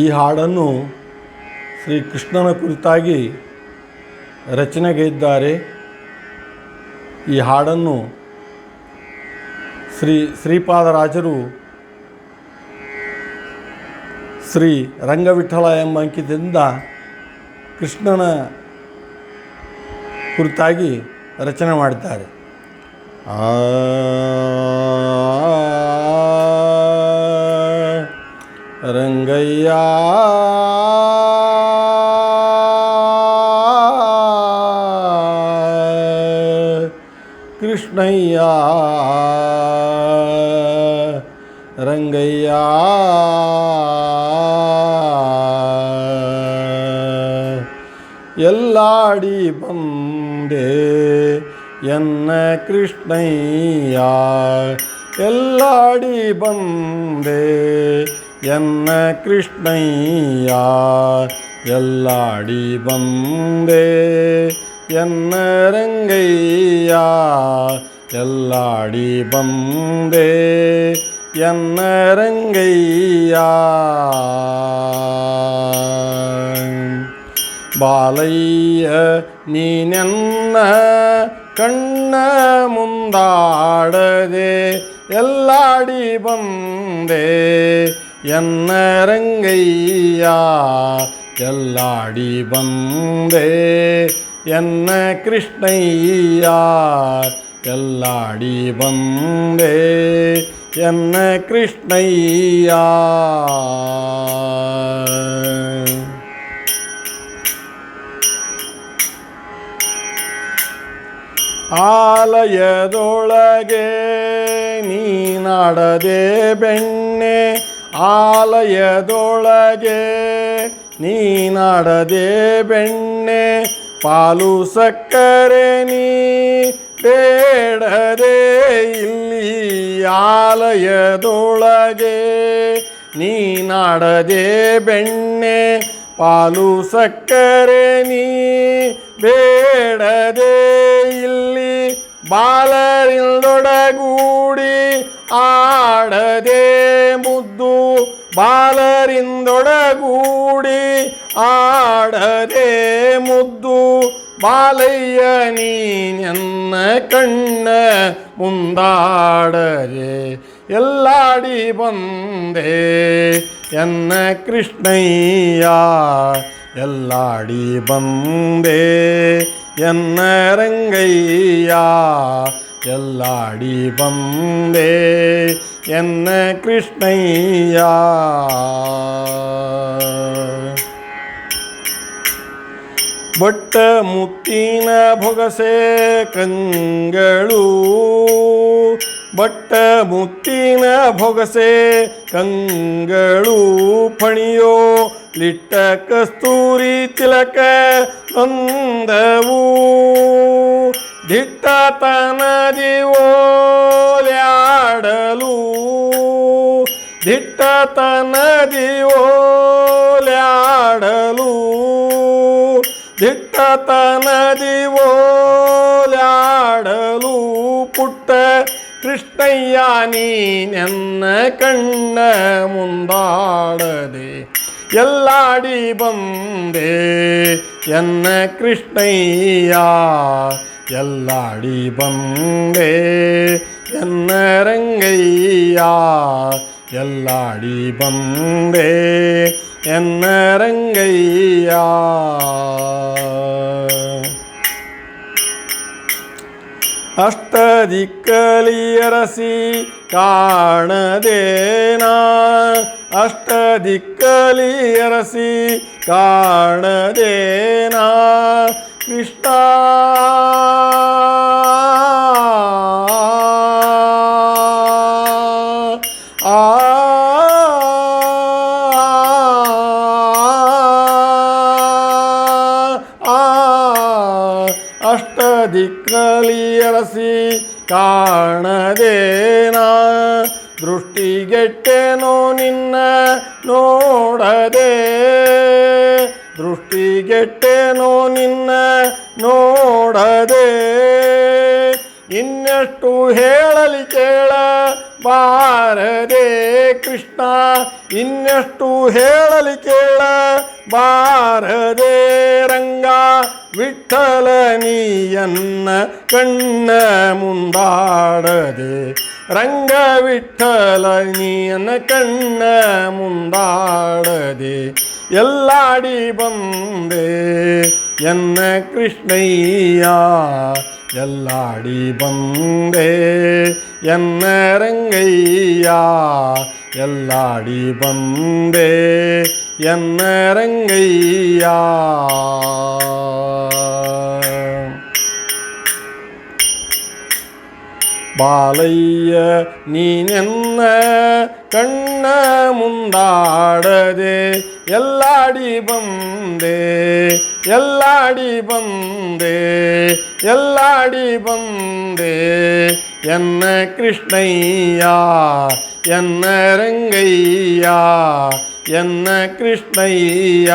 ಈ ಹಾಡನ್ನು ಶ್ರೀ ಕೃಷ್ಣನ ಕುರಿತಾಗಿ ರಚನೆಗೈದ್ದಾರೆ ಈ ಹಾಡನ್ನು ಶ್ರೀ ಶ್ರೀಪಾದರಾಜರು ಶ್ರೀ ರಂಗವಿಠಲ ಎಂಬ ಅಂಕಿತದಿಂದ ಕೃಷ್ಣನ ಕುರಿತಾಗಿ ರಚನೆ ಮಾಡಿದ್ದಾರೆ ಆ ரங்கையா கிருஷ்ணையா ரங்கையா எல்லாடி பந்தே என்ன கிருஷ்ணையா எல்லாடி பந்தே என்ன கிருஷ்ணையா எல்லாடி வந்தே என்ன ரங்கையா எல்லாடி வந்தே என்ன ரங்கையா பாலைய நீ நென்ன கண்ண முந்தாடதே எல்லாடி வந்தே എന്നരങ്കയ്യാ എല്ലാടി വന്നേ എന്ന കൃഷ്ണയ്യാ എല്ലാടി വന്നേ എന്ന കൃഷ്ണയ്യാ ആലയതൊളകെ നീ നടതേ പെണ്ണേ ಆಲಯದೊಳಗೆ ನೀನಾಡದೆ ಬೆಣ್ಣೆ ಪಾಲು ಸಕ್ಕರೆ ನೀ ಬೇಡದೆ ಇಲ್ಲಿ ಆಲಯದೊಳಗೆ ನೀನಾಡದೆ ಬೆಣ್ಣೆ ಪಾಲು ಸಕ್ಕರೆ ನೀ ಬೇಡದೆ ಇಲ್ಲಿ ಬಾಲರಿಂದೊಡಗೂಡಿ ಆಡದೆ ಮುದ್ದು ಬಾಲರಿಂದೊಡಗೂಡಿ ಆಡರೆ ಮುದ್ದು ಬಾಲಯ್ಯ ನೀನೆನ್ನ ಕಣ್ಣ ಮುಂದಾಡರೆ ಎಲ್ಲಾಡಿ ಬಂದೆ ಎನ್ನ ಕೃಷ್ಣಯ್ಯ ಎಲ್ಲಾಡಿ ಬಂದೆ ಎನ್ನ ರಂಗಯ್ಯ ಎಲ್ಲಾಡಿ ಬಂದೆ ಎನ್ನ கிருஷ்ணையா ಬಟ್ಟ ಮುತ್ತಿನ ಭೊಗಸೆ ಕಂಗಳು ಬಟ್ಟ ಮುತ್ತಿನ ಭೊಗಸೆ ಕಂಗಳು ಫಣಿಯೋ ಲಿಟ್ಟ ಕಸ್ತೂರಿ ತಿಲಕ ನಂದವು ದಿಟ್ಟ ತನ ಜೀವೋ ಲ್ಯಾಡಲು ದಿಟ್ಟತನದಿ ಓಲಾಡಲು ದಿಟ್ಟತನದಿ ಓಲಾಡಲು ಪುಟ್ಟ ಕೃಷ್ಣಯ್ಯ ನೀನೆನ್ನ ಕಣ್ಣ ಮುಂದಾಡದೆ ಎಲ್ಲಾಡಿ ಬಂದೆ ಎನ್ನ ಕೃಷ್ಣಯ್ಯ ಎಲ್ಲಾಡಿ ಬಂದೆ ಎನ್ನ ರಂಗಯ್ಯ എല്ലാടിപമ്പേ എന്നരംഗയ്യ അഷ്ടദിക്കലിയറസി കാണതേന അഷ്ടദിക്കലിയറസി കാണതേന കൃഷ്ണ ಅಷ್ಟ ಕಾಣದೇನ ಕಾಣದೇನಾ ದೃಷ್ಟಿಗೆಟ್ಟೆನೋ ನಿನ್ನ ನೋಡದೆ ದೃಷ್ಟಿಗೆಟ್ಟೆನೋ ನಿನ್ನ ನೋಡದೆ ಇನ್ನೆಷ್ಟು ಹೇಳಲಿ ಕೇಳ ಬಾರರೆ ಕೃಷ್ಣ ಇನ್ನೆಷ್ಟು ಹೇಳಲಿಕ್ಕಿಲ್ಲ ಬಾರರೆ ರಂಗ ವಿಠಲನಿಯನ್ನ ಕಣ್ಣ ಮುಂದಾಡದೆ ರಂಗ ವಿಠಲನಿಯನ್ನ ಕಣ್ಣ ಮುಂದಾಡದೆ எல்லாடி பந்தே என்ன கிருஷ்ணையா எல்லாடி பந்தே என்னரங்கையா எல்லாடி வந்தே என்னரங்கையா பாலைய நீ என்ன கண்ண முந்தாடதே எல்லாடி வந்தே எல்லாடி வந்தே எல்லாடி வந்தே എന്ന കൃഷ്ണയ്യ എന്ന രംഗയ്യ എന്ന കൃഷ്ണയ്യ